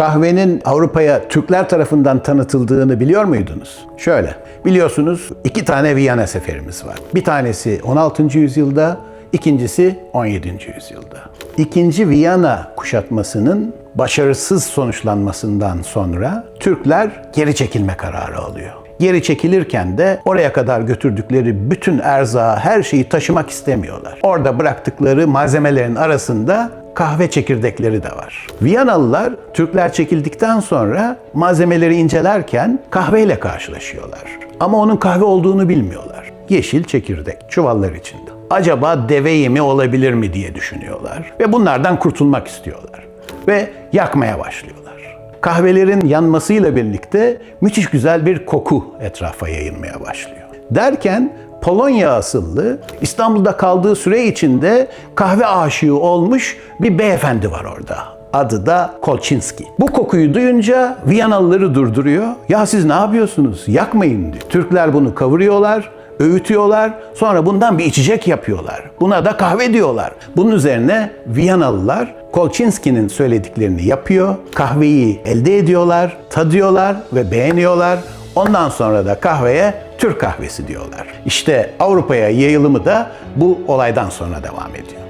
Kahvenin Avrupa'ya Türkler tarafından tanıtıldığını biliyor muydunuz? Şöyle, biliyorsunuz iki tane Viyana seferimiz var. Bir tanesi 16. yüzyılda, ikincisi 17. yüzyılda. İkinci Viyana kuşatmasının başarısız sonuçlanmasından sonra Türkler geri çekilme kararı alıyor. Geri çekilirken de oraya kadar götürdükleri bütün erzağı, her şeyi taşımak istemiyorlar. Orada bıraktıkları malzemelerin arasında kahve çekirdekleri de var. Viyanalılar Türkler çekildikten sonra malzemeleri incelerken kahveyle karşılaşıyorlar. Ama onun kahve olduğunu bilmiyorlar. Yeşil çekirdek çuvallar içinde. Acaba deve yemi olabilir mi diye düşünüyorlar ve bunlardan kurtulmak istiyorlar ve yakmaya başlıyorlar. Kahvelerin yanmasıyla birlikte müthiş güzel bir koku etrafa yayılmaya başlıyor. Derken Polonya asıllı İstanbul'da kaldığı süre içinde kahve aşığı olmuş bir beyefendi var orada. Adı da Kolçinski. Bu kokuyu duyunca Viyanalıları durduruyor. Ya siz ne yapıyorsunuz? Yakmayın diyor. Türkler bunu kavuruyorlar, öğütüyorlar. Sonra bundan bir içecek yapıyorlar. Buna da kahve diyorlar. Bunun üzerine Viyanalılar Kolçinski'nin söylediklerini yapıyor. Kahveyi elde ediyorlar, tadıyorlar ve beğeniyorlar. Ondan sonra da kahveye Türk kahvesi diyorlar. İşte Avrupa'ya yayılımı da bu olaydan sonra devam ediyor.